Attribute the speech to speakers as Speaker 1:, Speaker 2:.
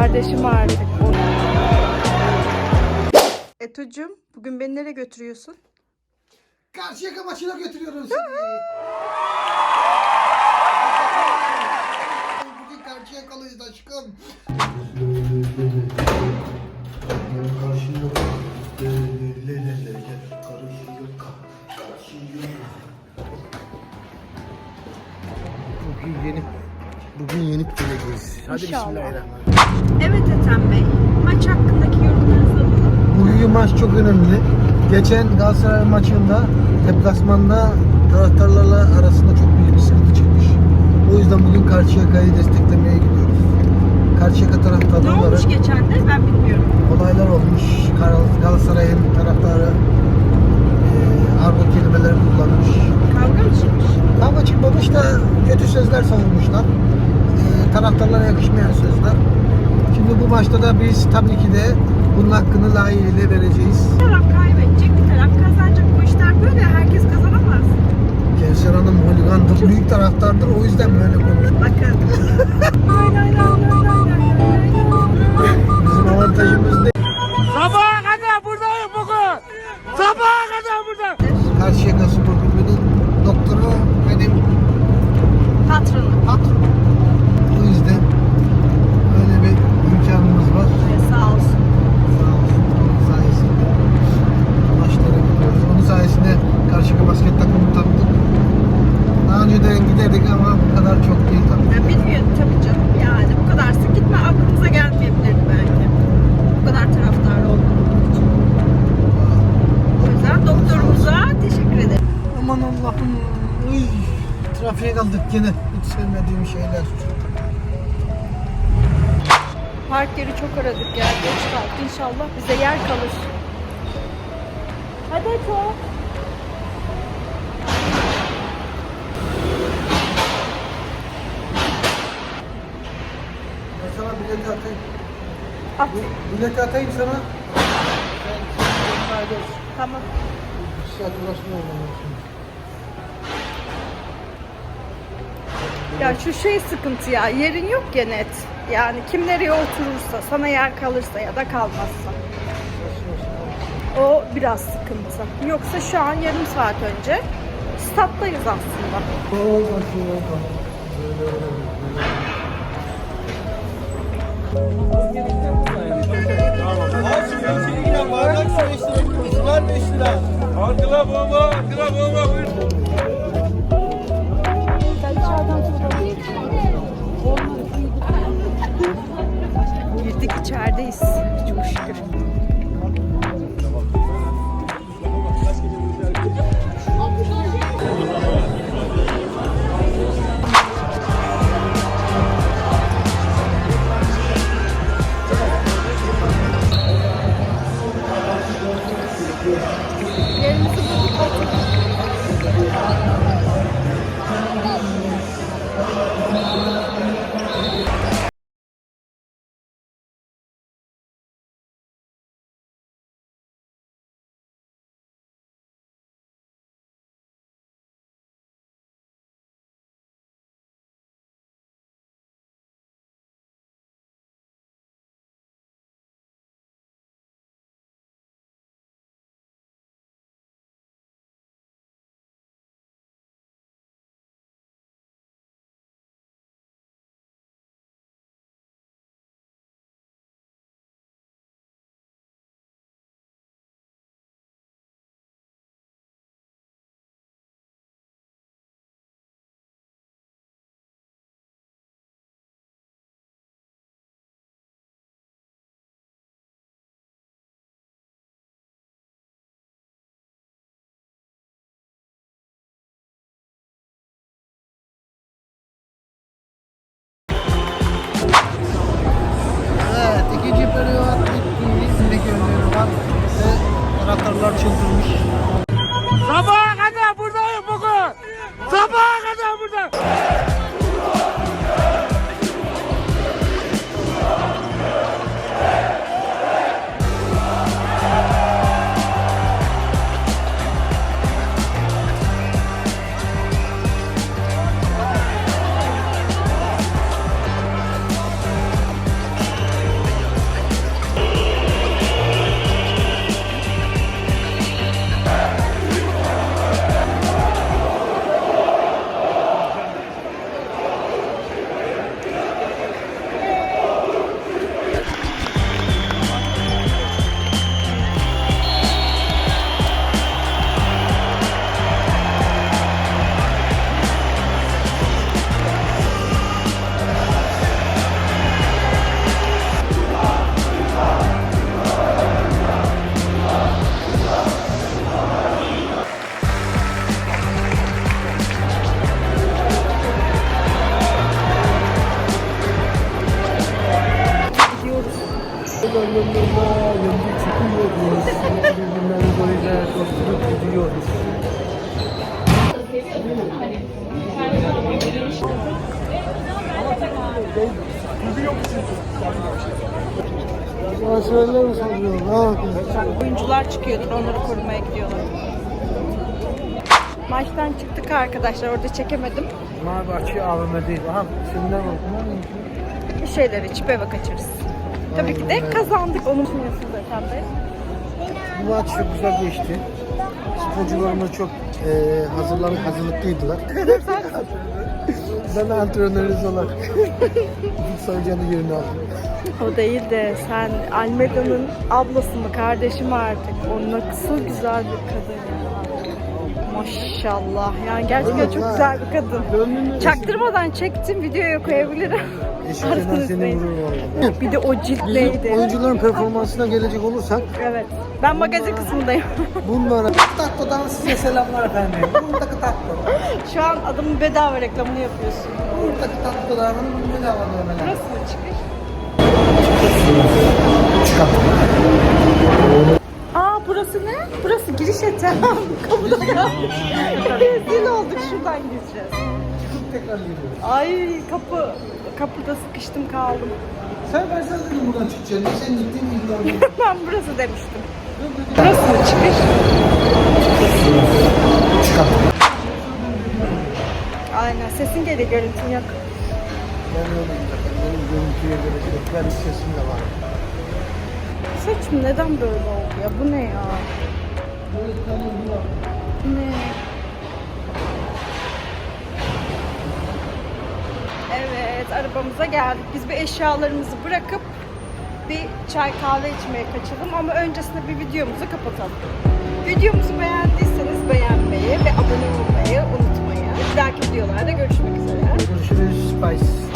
Speaker 1: Kardeşim artık. Etucuğum bugün beni nereye götürüyorsun?
Speaker 2: Karşıyaka maçına götürüyorum seni. Bugün Karşıyakalıyız aşkım. Karşıyaka. Le le le le le. Karşıyaka. Karşıyaka. Bugün yenip bugün yenip geleceğiz. Hadi
Speaker 1: İnşallah.
Speaker 2: bismillahirrahmanirrahim.
Speaker 1: Evet Ethem Bey. Maç hakkındaki yorumlarınızı alalım.
Speaker 2: Bugünkü maç çok önemli. Geçen Galatasaray maçında deplasmanda taraftarlarla arasında çok büyük bir sıkıntı çıkmış. O yüzden bugün Karşıyaka'yı desteklemeye gidiyoruz. Karşıyaka
Speaker 1: Ne
Speaker 2: taraftarları
Speaker 1: olmuş geçen de ben bilmiyorum.
Speaker 2: olaylar olmuş. Gal- Galatasaray'ın taraftarı e, argo kelimeleri kullanmış.
Speaker 1: Kavga mı çıkmış?
Speaker 2: Kavga çıkmamış da kötü sözler savunmuşlar. Taraftarlara yakışmayan sözler. Şimdi bu maçta da biz tabii ki de bunun hakkını layığıyla vereceğiz.
Speaker 1: Bir taraf kaybedecek, bir taraf kazanacak. Bu işler böyle. Herkes kazanamaz.
Speaker 2: Kevser Hanım holigandır, büyük taraftardır. O yüzden böyle konuşuyor.
Speaker 1: Bakın.
Speaker 2: Bizim avantajımız ne?
Speaker 3: Sabaha kadar buradayım bugün. Sabaha kadar buradayım.
Speaker 2: Karşıyaka Spor Kulübü'nün doktoru benim
Speaker 1: Patronum.
Speaker 2: patronum. O yüzden öyle bir imkanımız var.
Speaker 1: Sağ olsun.
Speaker 2: Sağ olsun. Onun sayesinde maçlara gidiyoruz. Onun sayesinde Karşıyaka basket takımını tanıdık. Daha önceden giderdik ama bu kadar çok değil tabii.
Speaker 1: Ben bilmiyorum tabii canım. Yani bu kadar sık gitme aklımıza gelmeyebilirdi belki. Bu kadar taraftar olduğumuz için. O yüzden doktorumuza teşekkür ederim.
Speaker 2: Aman Allah'ım. Uy, gene. Hiç sevmediğim şeyler.
Speaker 1: Park yeri çok aradık ya. Geç kaldık. İnşallah bize yer kalır. Hadi Eto.
Speaker 2: Sana bileti atayım.
Speaker 1: At.
Speaker 2: Bileti atayım sana.
Speaker 1: Tamam.
Speaker 2: Bir saat uğraşmıyorum ben şimdi.
Speaker 1: Ya şu şey sıkıntı ya. Yerin yok ya net. Yani kim nereye oturursa, sana yer kalırsa ya da kalmazsa. O biraz sıkıntı. Yoksa şu an yarım saat önce stat'tayız aslında.
Speaker 3: Arkala bomba, arkala bomba.
Speaker 2: Çıkıyoruz. Böyle gidiyoruz.
Speaker 1: Oyuncular çıkıyordur, onları korumaya gidiyorlar. Maçtan çıktık arkadaşlar, orada çekemedim.
Speaker 2: Fenerbahçe AVM değil. Aha şimdiden bak.
Speaker 1: Bir şeyler içip eve kaçırız. Tabii ki de kazandık. Onu düşünüyorsunuz efendim.
Speaker 2: Bu maç çok güzel geçti. Sporcularımız çok e, hazırlanıp hazırlıklıydılar. ben antrenörünüz olarak Futsal Hoca'nın yerini aldım.
Speaker 1: O değil de sen Almeda'nın ablası mı, kardeşi mi artık? O nasıl güzel bir kadın. Maşallah. Yani gerçekten çok
Speaker 2: ha.
Speaker 1: güzel bir kadın.
Speaker 2: Gönlünü
Speaker 1: Çaktırmadan çektim, videoya koyabilirim.
Speaker 2: Eşinden seni vurur.
Speaker 1: Bir de o cilt
Speaker 2: Bizim oyuncuların performansına gelecek olursak
Speaker 1: Evet. Ben magazin kısmındayım.
Speaker 2: bunlara Takko'dan size selamlar efendim. Buradaki Takko.
Speaker 1: Şu an adamın bedava reklamını yapıyorsun.
Speaker 2: Buradaki Takko'dan bedava dövmeler.
Speaker 1: Burası mı çıkış? Aa burası ne? Burası giriş eti. Kapıda kaldık. Rezil olduk şuradan gireceğiz.
Speaker 2: Tekrar geliyoruz.
Speaker 1: Ay kapı. Kapıda sıkıştım kaldım.
Speaker 2: Sen ben sana dedim buradan çıkacaksın. Sen gittin ilgilendi.
Speaker 1: ben burası demiştim. Burası mı çıkış? Aynen sesin geliyor görüntün yok.
Speaker 2: Ben öyle giderim. Benim görüntüye göre değil. Benim sesim de var.
Speaker 1: Saçım neden böyle oldu ya? Bu ne ya? Bu ne? Evet, arabamıza geldik. Biz bir eşyalarımızı bırakıp bir çay kahve içmeye kaçalım ama öncesinde bir videomuzu kapatalım. Videomuzu beğendiyseniz beğenmeyi ve abone olmayı unutmayın. Bir dahaki videolarda görüşmek üzere.